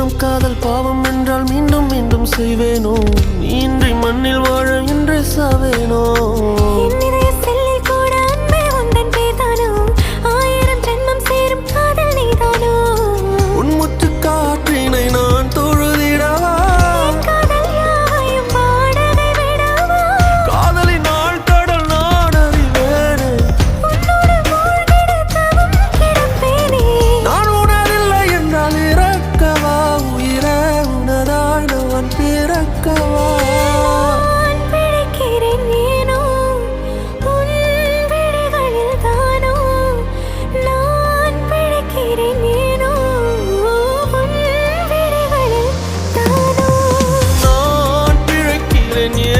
நானும் காதல் பாவம் என்றால் மீண்டும் மீண்டும் செய்வேனோ? nie